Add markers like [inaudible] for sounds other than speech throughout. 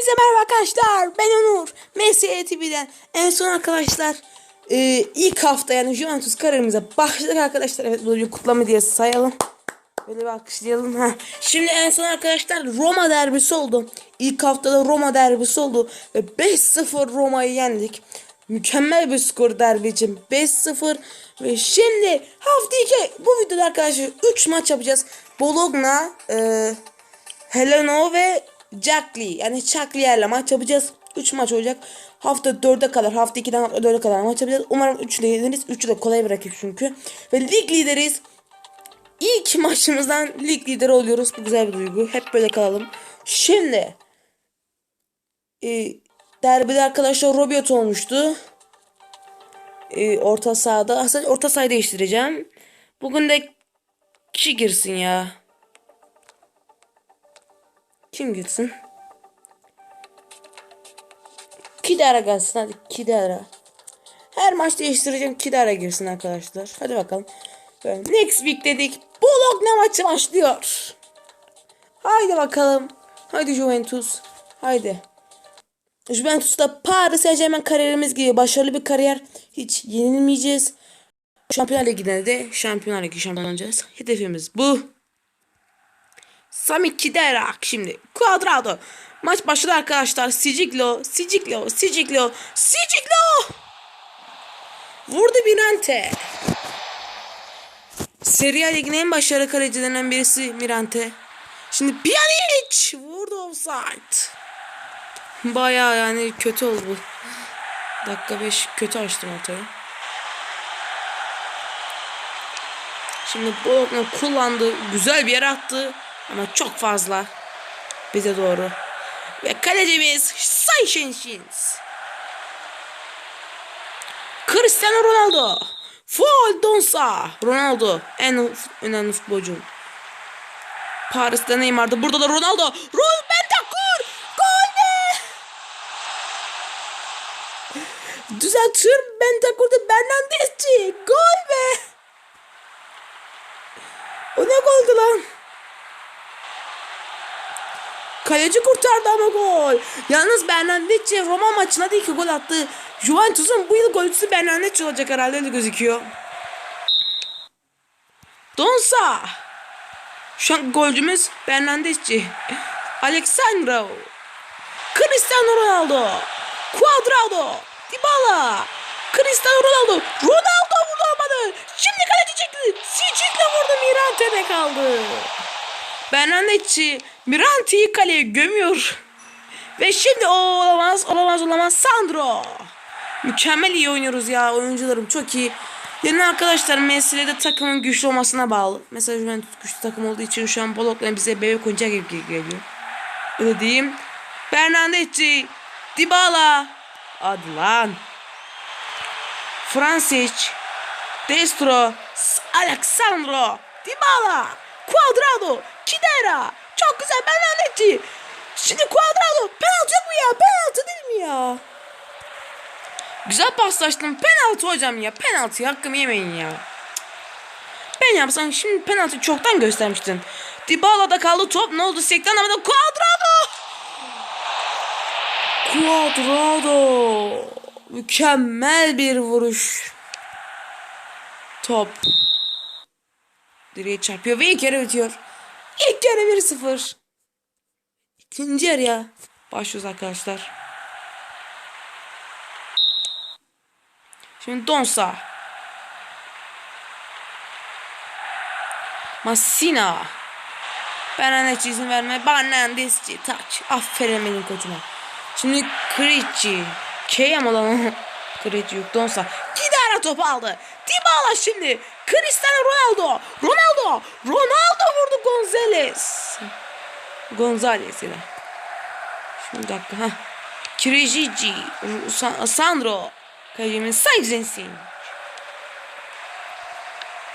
Herkese merhaba arkadaşlar. Ben Onur. Messi TV'den. En son arkadaşlar e, ilk hafta yani Juventus kariyerimize başladık arkadaşlar. Evet bunu bir kutlama diye sayalım. Böyle bir alkışlayalım. Ha. Şimdi en son arkadaşlar Roma derbisi oldu. İlk haftada Roma derbisi oldu. Ve 5-0 Roma'yı yendik. Mükemmel bir skor derbi için. 5-0. Ve şimdi hafta 2 bu videoda arkadaşlar 3 maç yapacağız. Bologna, e, Heleno ve Jack Lee yani Chuck Lee'lerle maç yapacağız. 3 maç olacak. Hafta 4'e kadar, hafta 2'den hafta 4'e kadar maç yapacağız. Umarım 3'ü de yeniriz. 3'ü de kolay bir çünkü. Ve lig lideriyiz. İlk maçımızdan lig lideri oluyoruz. Bu güzel bir duygu. Hep böyle kalalım. Şimdi e, derbide arkadaşlar Robiot olmuştu. E, orta sahada. Aslında orta sahayı değiştireceğim. Bugün de kişi girsin ya. Kim gitsin? Kidara gelsin hadi Kidara. Her maç değiştireceğim Kidara girsin arkadaşlar. Hadi bakalım. Next week dedik. Bologna maçı başlıyor. Haydi bakalım. Haydi Juventus. Haydi. Juventus'ta Paris Saint Germain kariyerimiz gibi başarılı bir kariyer. Hiç yenilmeyeceğiz. Şampiyonlar Ligi'nde de Şampiyonlar Ligi şampiyon olacağız. Hedefimiz bu. Sami Kiderak şimdi. Cuadrado. Maç başladı arkadaşlar. Siciglo, Siciglo, Siciglo, Siciglo. Vurdu Mirante. Serie A en başarılı kalecilerinden birisi Mirante. Şimdi Pjanic vurdu offside. Baya yani kötü oldu bu. Dakika 5 kötü açtım ortaya. Şimdi Bologna kullandı. Güzel bir yere attı. Ama çok fazla. Bize doğru. Ve kalecimiz Sayşenşins. Cristiano Ronaldo. Foul Donsa. Ronaldo. En önemli futbolcu. Paris'te Neymar'dı. Burada da Ronaldo. Rol Bentancur. Gol be. Düzeltiyorum. Bentancur'da Bernardeschi. Gol be. O ne goldu lan? Kaleci kurtardı ama gol. Yalnız Bernardeschi Roma maçına da iki gol attı. Juventus'un bu yıl golcüsü Bernardeschi olacak herhalde öyle gözüküyor. Donsa. Şu an golcümüz Bernardeschi. Alexandro. Cristiano Ronaldo. Cuadrado. Dybala. Cristiano Ronaldo. Ronaldo vurdu olmadı. Şimdi kaleci çekti. Sicik'le vurdu Mirante'de kaldı. Bernardeschi Mirante'yi kaleye gömüyor. Ve şimdi o olamaz, olamaz, olamaz. Sandro. Mükemmel iyi oynuyoruz ya. Oyuncularım çok iyi. Yani arkadaşlar mesele de takımın güçlü olmasına bağlı. Mesela Juventus güçlü takım olduğu için şu an Bologna bize bebek oyuncak gibi geliyor. Öyle diyeyim. Bernardeschi. Dybala. Hadi lan. Fransic. Destro. Alexandro. Dybala. Cuadrado. Kidera. Çok güzel Bernardeschi. Şimdi Cuadrado. Penaltı yok mu ya? Penaltı değil mi ya? Güzel paslaştım. Penaltı hocam ya. Penaltı hakkımı yemeyin ya. Ben yapsam şimdi penaltı çoktan göstermiştin. Dybala'da kaldı top. Ne oldu? Sekten havada Cuadrado. Cuadrado. Mükemmel bir vuruş. Top. Direğe çarpıyor ve ilk yarı bitiyor. İlk yarı 1-0. İkinci yarıya başlıyoruz arkadaşlar. Şimdi Donsa. Massina. Bernardeschi izin verme. Bernardeschi taç. Aferin benim koçuma. Şimdi Krejci. K ama lan. Krejci yok. Donsa. Kidara topu aldı. Dybala şimdi. Cristiano Ronaldo. Ronaldo. Ronaldo vurdu Gonzalez. Gonzalez ile. Şimdi bir dakika. Heh. Krejci. Sandro. Kalecimiz Sainzensin.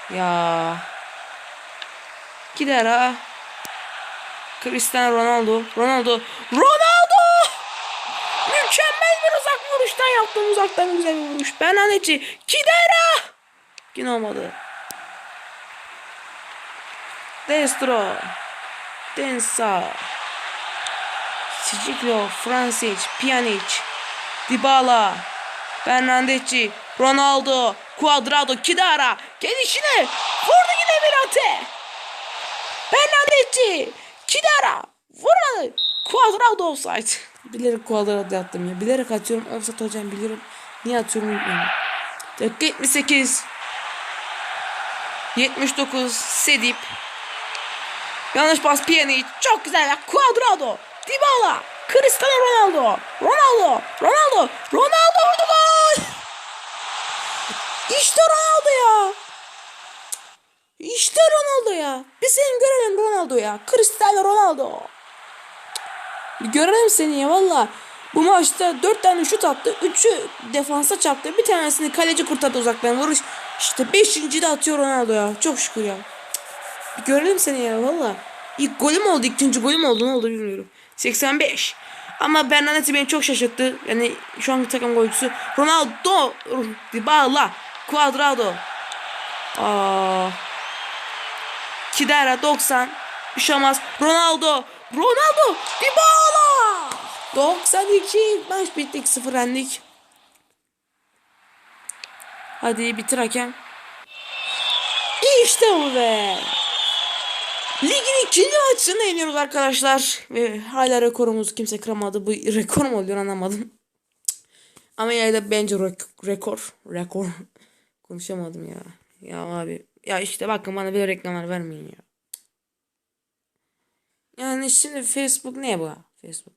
Ya. Gider. Cristiano Ronaldo. Ronaldo. Ronaldo! Bir uzak vuruştan yaptım. Uzaktan güzel bir vuruş. Bernardeschi. Kidera! Yine olmadı. Destro. Densa. Siciklo, Fransic, Pjanic, Dybala, Bernardeschi, Ronaldo, Cuadrado, Kidara, gelişine, vurdu yine Mirate. Bernardeschi, Kidara, vurmadı. Cuadrado offside. Bilerek Cuadrado attım ya. Bilerek atıyorum. Offside hocam biliyorum. Niye atıyorum bilmiyorum. Dakika 78. 79 Sedip. Yanlış pas Pjanic. Çok güzel ya. Cuadrado. Dybala. Cristiano Ronaldo. Ronaldo. Ronaldo. Ronaldo vurdu gol. İşte Ronaldo ya. İşte Ronaldo ya. Bir seni görelim Ronaldo ya. Cristiano Ronaldo. Bir görelim seni ya valla. Bu maçta 4 tane şut attı. 3'ü defansa çarptı. Bir tanesini kaleci kurtardı uzaktan vuruş. İşte 5. de atıyor Ronaldo ya. Çok şükür ya. Bir görelim seni ya valla. İlk golüm oldu. ikinci golüm oldu. Ne oldu bilmiyorum. 85. Ama Bernadette beni çok şaşırttı. Yani şu anki takım golcüsü. Ronaldo. Dybala. Cuadrado. Aa. Kidera 90. Üşamaz. Ronaldo. Ronaldo. Dybala. 92. Maç bittik. Sıfır yendik. Hadi bitir hakem. İşte bu be. Ligin ikinci maçını yeniyoruz arkadaşlar. Ve hala rekorumuzu kimse kıramadı. Bu rekor mu oluyor anlamadım. Ama yine de bence rek- rekor. Rekor. Konuşamadım ya. Ya abi. Ya işte bakın bana böyle reklamlar vermeyin ya. Yani şimdi Facebook ne bu? Facebook.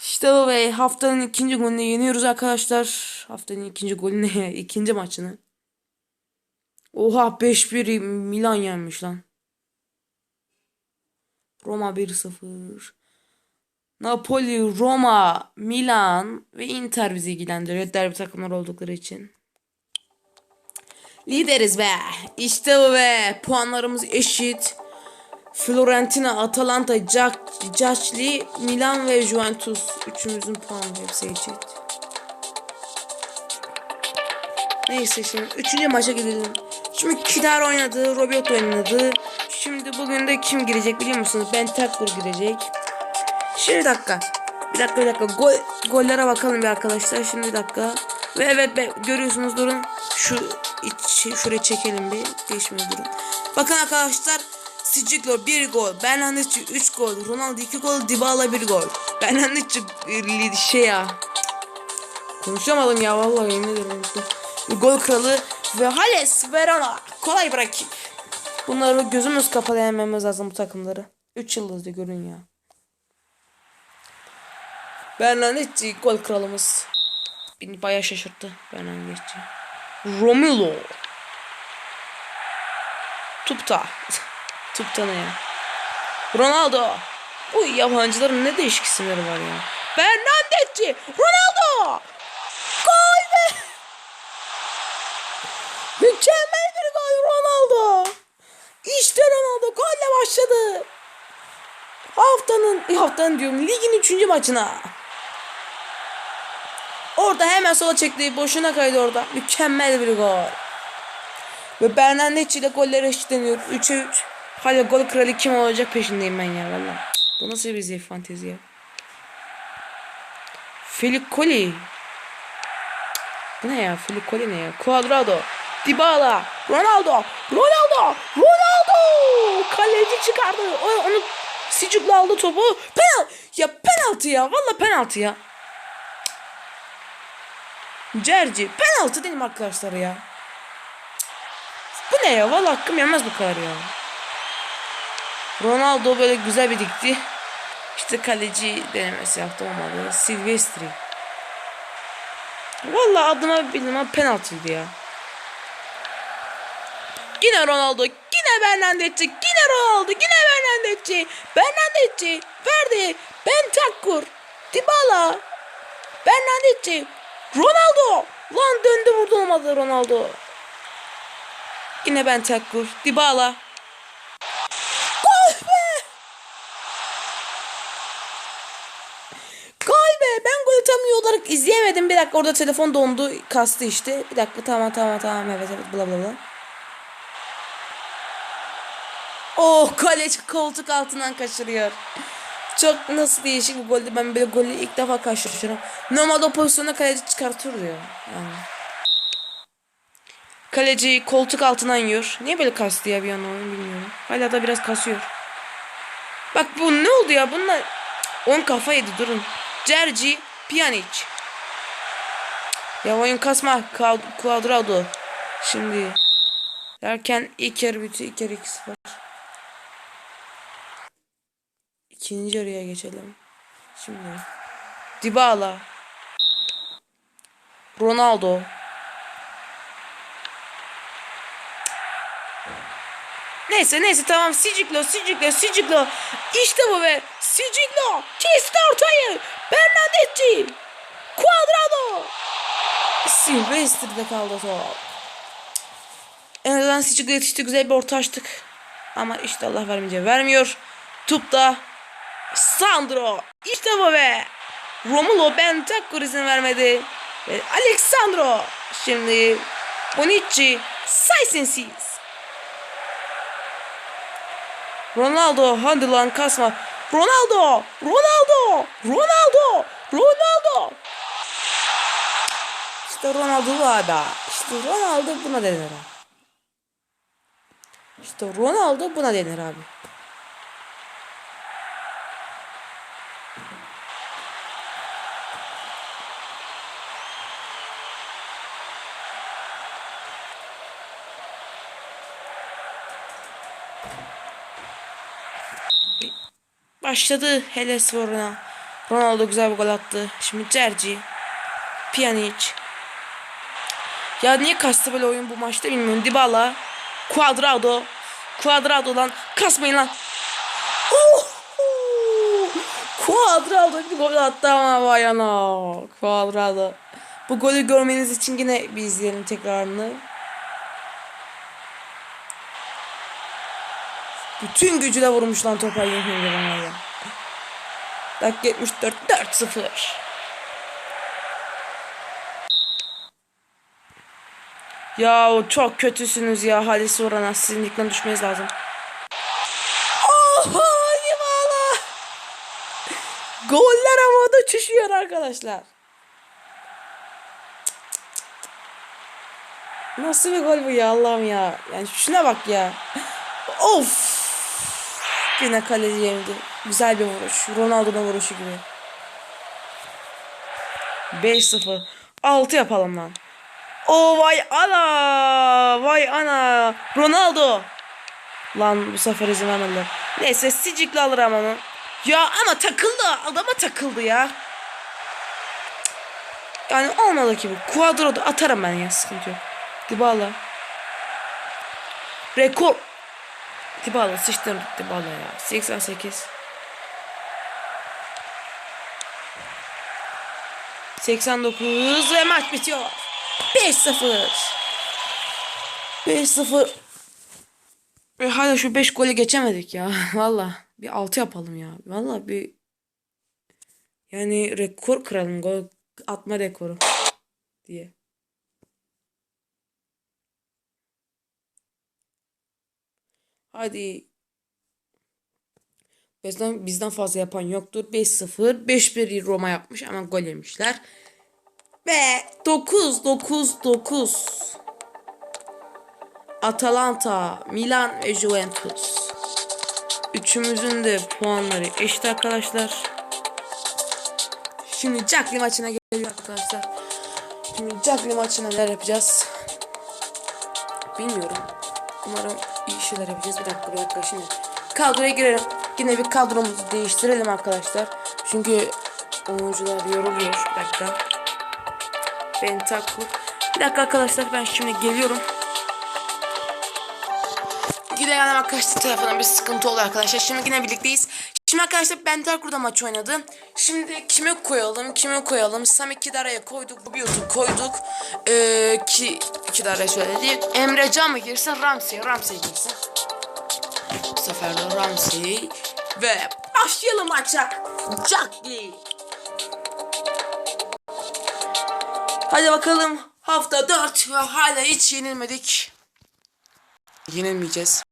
İşte bu ve haftanın ikinci golünü yeniyoruz arkadaşlar. Haftanın ikinci golünü, [laughs] ikinci maçını. Oha 5-1 Milan yenmiş lan. Roma 1-0. Napoli, Roma, Milan ve Inter bizi ilgilendiriyor. Derbi takımlar oldukları için. Lideriz be. İşte bu be. Puanlarımız eşit. Fiorentina, Atalanta, Cagliari, Milan ve Juventus. Üçümüzün puanı hepsi eşit. Neyse şimdi üçüncü maça gidelim. Şimdi Kidar oynadı, Robert oynadı. Şimdi bugün de kim girecek biliyor musunuz? Ben Takur girecek. Şimdi bir dakika. Bir dakika bir dakika. Gol, gollere bakalım bir arkadaşlar. Şimdi bir dakika. Ve evet be, görüyorsunuz durun. Şu iç, şuraya çekelim bir. Geçmiyor durun. Bakın arkadaşlar. Siciklo 1 gol. Bernardeschi 3 gol. Ronaldo 2 gol. Dybala 1 gol. Bernardeschi şey ya. Konuşamadım ya vallahi yemin ederim. Gol kralı ve Hales Verona. Kolay rakip. Bunları gözümüz kapalı yenmemiz lazım bu takımları. 3 yıldızlı görün ya. Bernardeschi gol kralımız. Beni bayağı şaşırttı Bernardeschi. Romulo. Tupta. [laughs] Tupta ne ya? Ronaldo. Bu yabancıların ne değişik isimleri var ya. Bernardeschi. Ronaldo. Gol be. [laughs] Mükemmel bir gol Ronaldo. İşte Ronaldo golle başladı. Haftanın, haftanın diyorum ligin 3. maçına. Orada hemen sola çekti. Boşuna kaydı orada. Mükemmel bir gol. Ve Bernardeschi ile golleri eşitleniyor. 3'e 3. Hala gol kralı kim olacak peşindeyim ben ya valla. Bu nasıl bir zevk fantezi ya. Felicoli. Bu ne ya? Felicoli ne ya? Cuadrado. Dybala. Ronaldo. Ronaldo. Ronaldo. Kaleci çıkardı. O, onu Sicuk'la aldı topu. Penal. Ya penaltı ya. Valla penaltı ya. Cerci. Penaltı değil mi arkadaşlar ya? Bu ne ya? Valla hakkım yemez bu kadar ya. Ronaldo böyle güzel bir dikti. İşte kaleci denemesi yaptım ama böyle Silvestri. Valla adıma bildim ama penaltıydı ya. Yine Ronaldo, yine Bernardeschi, yine Ronaldo, yine Bernardeschi. Bernardeschi verdi. Bentancur, Dybala, Bernardeschi, Ronaldo. Lan döndü vurdu olmadı Ronaldo. Yine Bentancur, Dybala. Gol be! Gol be! Ben golü tam iyi olarak izleyemedim. Bir dakika orada telefon dondu. Kastı işte. Bir dakika tamam tamam tamam evet evet bla bla bla. Oh kaleci koltuk altından kaçırıyor. Çok nasıl değişik bir goldü. Ben böyle golü ilk defa karşılaşıyorum. Normalde o pozisyonda kaleci çıkartır diyor. Yani. Kaleci koltuk altından yiyor. Niye böyle kastı ya bir an onu bilmiyorum. Hala da biraz kasıyor. Bak bu ne oldu ya bunlar. On kafa yedi durun. Cerci Pjanic. Ya oyun kasma. Cuadrado. Şimdi. Derken bitti. İlk yarı 2-0. İkinci yarıya geçelim. Şimdi. Dybala. Ronaldo. Neyse neyse tamam. Siciklo Siciklo Siciklo. İşte bu be. Siciklo kesti ortayı. Bernadette Cuadrado. Silvestri'de kaldı top. En azından Siciklo yetişti. Güzel bir orta açtık. Ama işte Allah vermeyince vermiyor. Tupta Sandro İşte bu be Romulo Bentancur izin vermedi Ve Alexandro Şimdi Bonucci Saysensiz Ronaldo hadi lan kasma. Ronaldo! Ronaldo! Ronaldo! Ronaldo! İşte Ronaldo bu abi. İşte Ronaldo buna denir abi. İşte Ronaldo buna denir abi. Başladı Hellas Verona. Ronaldo güzel bir gol attı. Şimdi Cerci. Pjanic. Ya niye kastı böyle oyun bu maçta bilmiyorum. Dybala. Cuadrado. Cuadrado lan. Kasmayın lan. Oh! Cuadrado bir gol attı ama vay ana. Cuadrado. Bu golü görmeniz için yine bir izleyelim tekrarını. Bütün gücüyle vurmuş lan topa var ya. Dakika 74 4-0. Ya çok kötüsünüz ya Halis Orhan'a sizin ligden düşmeniz lazım. Oho Dybala. Goller havada uçuşuyor arkadaşlar. Nasıl bir gol bu ya Allah'ım ya. Yani şuna bak ya. Of. Yine kaleci yemdi. Güzel bir vuruş. Ronaldo'nun vuruşu gibi. 5-0. 6 yapalım lan. O vay ana. Vay ana. Ronaldo. Lan bu sefer izin vermediler. Neyse Sicik'le alırım onu. Ya ama takıldı. Adama takıldı ya. Yani olmalı ki bu. Quadrado atarım ben ya. Sıkıntı yok. Dybala. Rekor. Dybala sıçtım Dybala ya. 88. 89 ve maç bitiyor. 5-0. 5-0. Ve hala şu 5 golü geçemedik ya. [laughs] Valla bir 6 yapalım ya. Valla bir yani rekor kıralım gol atma rekoru diye. Hadi. Bizden, bizden fazla yapan yoktur. 5-0. 5-1 Roma yapmış ama gol yemişler. Ve 9-9-9. Atalanta, Milan ve Juventus. Üçümüzün de puanları eşit arkadaşlar. Şimdi Cagney maçına geliyor arkadaşlar. Şimdi Cagney maçına neler yapacağız? Bilmiyorum. Umarım iyi şeyler yapacağız. Bir dakika bir dakika şimdi. Kadroya girelim. Yine bir kadromuzu değiştirelim arkadaşlar. Çünkü oyuncular yoruluyor. Bir dakika. Ben takıl. Bir dakika arkadaşlar ben şimdi geliyorum. Yine yanıma kaçtı telefonun bir sıkıntı oldu arkadaşlar. Şimdi yine birlikteyiz. Şimdi arkadaşlar Bentakur'da maç oynadı. Şimdi kime koyalım? Kime koyalım? Sami Kidara'ya koyduk. Bubiyot'u koyduk. Ee, ki Kidara'ya söyledi. Emre Can mı girsin? Ramsey. Ramsey girsin. Bu sefer de Ramsey. Ve başlayalım maça. Jackli. Hadi bakalım. Hafta 4 ve hala hiç yenilmedik. Yenilmeyeceğiz.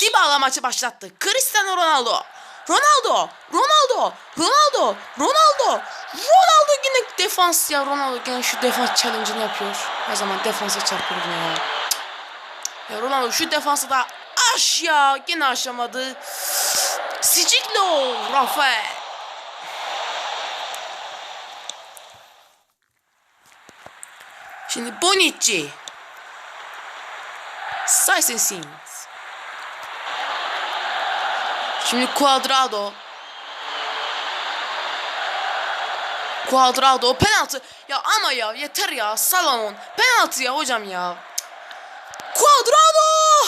Dybala maçı başlattı. Cristiano Ronaldo. Ronaldo. Ronaldo. Ronaldo. Ronaldo. Ronaldo yine defans ya. Ronaldo yine şu defans challenge'ını yapıyor. Her zaman defansa çarpıyor ya. Ya Ronaldo şu defansı da aş ya. Yine aşamadı. Siciglo. Rafael. Şimdi Bonucci. Saysen Şimdi Cuadrado. Cuadrado penaltı. Ya ama ya yeter ya Salomon. Penaltı ya hocam ya. Cuadrado.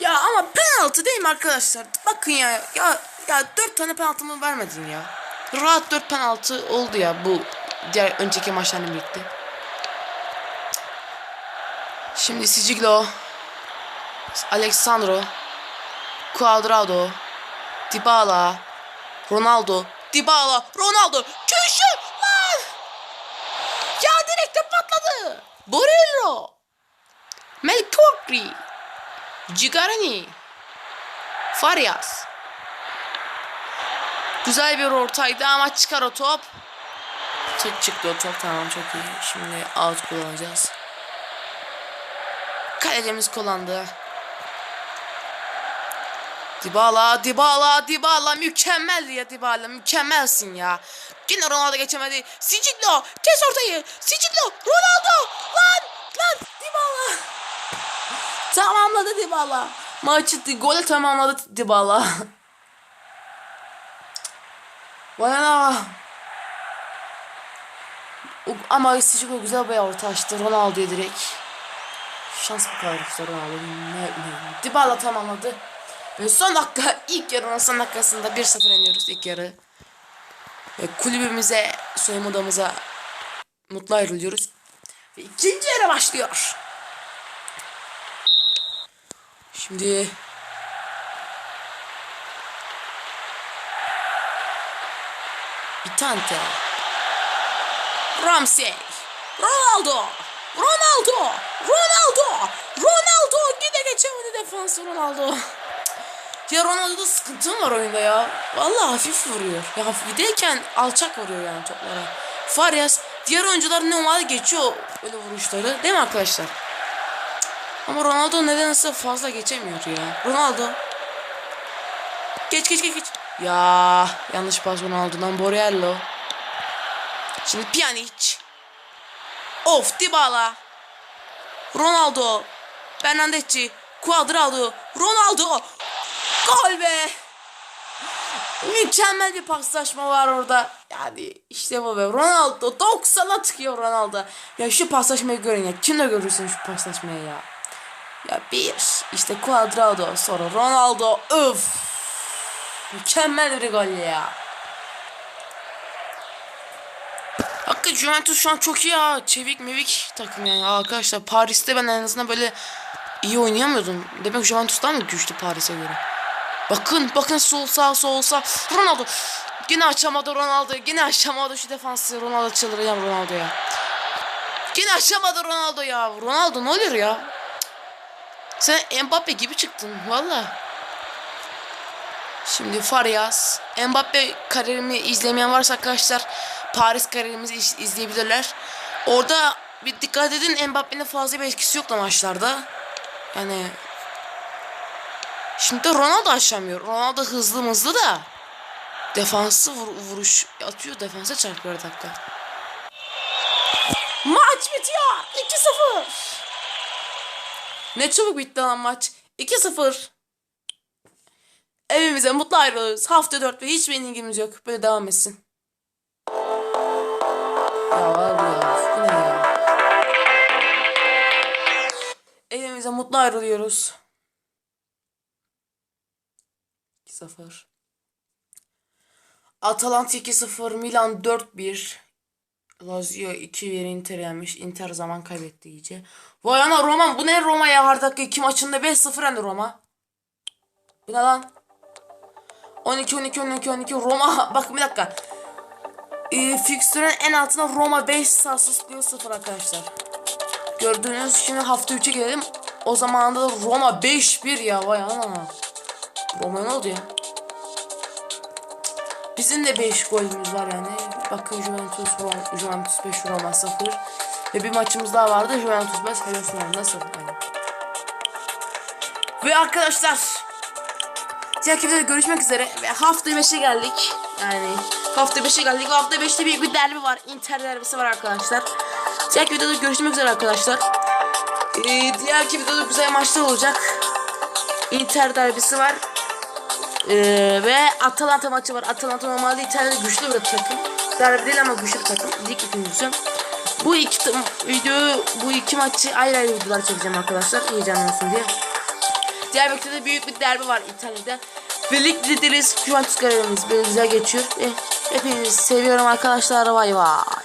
Ya ama penaltı değil mi arkadaşlar? Bakın ya ya ya dört tane penaltımı vermedin ya. Rahat dört penaltı oldu ya bu diğer önceki maçlarla birlikte. Şimdi Sigilo, Alexandro, Cuadrado, Dybala, Ronaldo, Dybala, Ronaldo, köşe lan! Ya direkte patladı. Borello, Melkorkri, Cigarani, Farias. Güzel bir ortaydı ama çıkar o top. Tek çıktı o top tamam çok iyi. Şimdi out kullanacağız. Kalecimiz kullandı. Dybala, Dybala, Dybala mükemmel ya Dybala mükemmelsin ya. Yine Ronaldo geçemedi. Siciglo kes ortayı. Siciglo Ronaldo lan lan Dybala. [laughs] Tamamladı Dybala. Maçı golü tamamladı Dybala. [laughs] Vay Ama Siciglo güzel bir orta açtı Ronaldo'ya direkt. Şans bu kadar Ronaldo. Ne, ne. Dybala tamamladı. Ve son dakika ilk yarının son dakikasında 1-0 yeniyoruz ilk yarı. Ve kulübümüze, soyunma odamıza mutlu ayrılıyoruz. Ve ikinci yarı başlıyor. Şimdi Bitante Ramsey. Ronaldo. Ronaldo. Ronaldo. Ronaldo. Gide geçemedi defansı Ronaldo ya Ronaldo'da sıkıntı var oyunda ya. Vallahi hafif vuruyor. Ya hafifdeyken alçak vuruyor yani toplara. Farias diğer oyuncular normalde geçiyor öyle vuruşları. Değil mi arkadaşlar? Ama Ronaldo nedense fazla geçemiyor ya. Ronaldo. Geç geç geç geç. Ya yanlış pas Ronaldo'dan Borello. Şimdi Pjanic. Of Dybala. Ronaldo. Bernardeschi. Cuadrado. Ronaldo. Gol be. Mükemmel bir paslaşma var orada. Yani işte bu be. Ronaldo 90'a tıkıyor Ronaldo. Ya şu paslaşmayı görün ya. Kimle görürsün şu paslaşmayı ya. Ya bir işte Cuadrado sonra Ronaldo öf. Mükemmel bir gol ya. Hakikaten Juventus şu an çok iyi ya. Çevik mevik takım yani. Arkadaşlar Paris'te ben en azından böyle iyi oynayamıyordum. Demek Juventus'tan mı güçlü Paris'e göre? Bakın bakın sol sağ sol sağ. Ronaldo. Yine açamadı Ronaldo. Yine açamadı şu defansı. Ronaldo çıldıracağım Ronaldo ya. Yine açamadı Ronaldo ya. Ronaldo ne oluyor ya? Sen Mbappe gibi çıktın valla. Şimdi Farias. Mbappe kariyerimi izlemeyen varsa arkadaşlar Paris kariyerimizi iz- izleyebilirler. Orada bir dikkat edin Mbappe'nin fazla bir etkisi yok da maçlarda. Yani Şimdi Ronaldo aşamıyor. Ronaldo hızlı hızlı da defansı vur- vuruş atıyor. Defansa çarpıyor dakika. Maç bitiyor. 2-0. Ne çabuk bitti lan maç. 2-0. Evimize mutlu ayrılıyoruz. Hafta 4 ve hiçbir ilgimiz yok. Böyle devam etsin. Ya abi ya. Bu ne ya? Evimize mutlu ayrılıyoruz. 2-0. Atalanta 2-0, Milan 4-1. Lazio 2-1 Inter yenmiş. Inter zaman kaybetti iyice. Vay ana Roma bu ne Roma ya her dakika 2 maçında 5-0 hani Roma. Bu ne lan? 12 12 12 12 Roma [laughs] bak bir dakika. Ee, fikstürün en altına Roma 5 Sassuolo 0 arkadaşlar. Gördüğünüz şimdi hafta 3'e gelelim. O zaman da Roma 5-1 ya vay ana. Roma ne oldu ya? Bizim de 5 golümüz var yani. Bakın Juventus, Juventus 5 Roma 0. Ve bir maçımız daha vardı. Juventus 5 Hellas 0. Yani. Ve arkadaşlar Diğer videoda görüşmek üzere ve hafta 5'e geldik. Yani hafta 5'e geldik hafta 5'te büyük bir derbi var. Inter derbisi var arkadaşlar. Diğer videoda görüşmek üzere arkadaşlar. Ee, diğer videoda güzel maçlar olacak. Inter derbisi var. Ee, ve Atalanta maçı var. Atalanta normalde İtalya'da güçlü bir takım. Derbi değil ama güçlü bir takım. Lig ikincisi. Bu iki ta- video bu iki maçı ayrı ayrı videolar çekeceğim arkadaşlar. Heyecanlansın diye. Diğer ülkede büyük bir derbi var İtalya'da. Ve lig lideriz. Juventus kararımız böyle güzel geçiyor. E, hepinizi seviyorum arkadaşlar. Vay vay.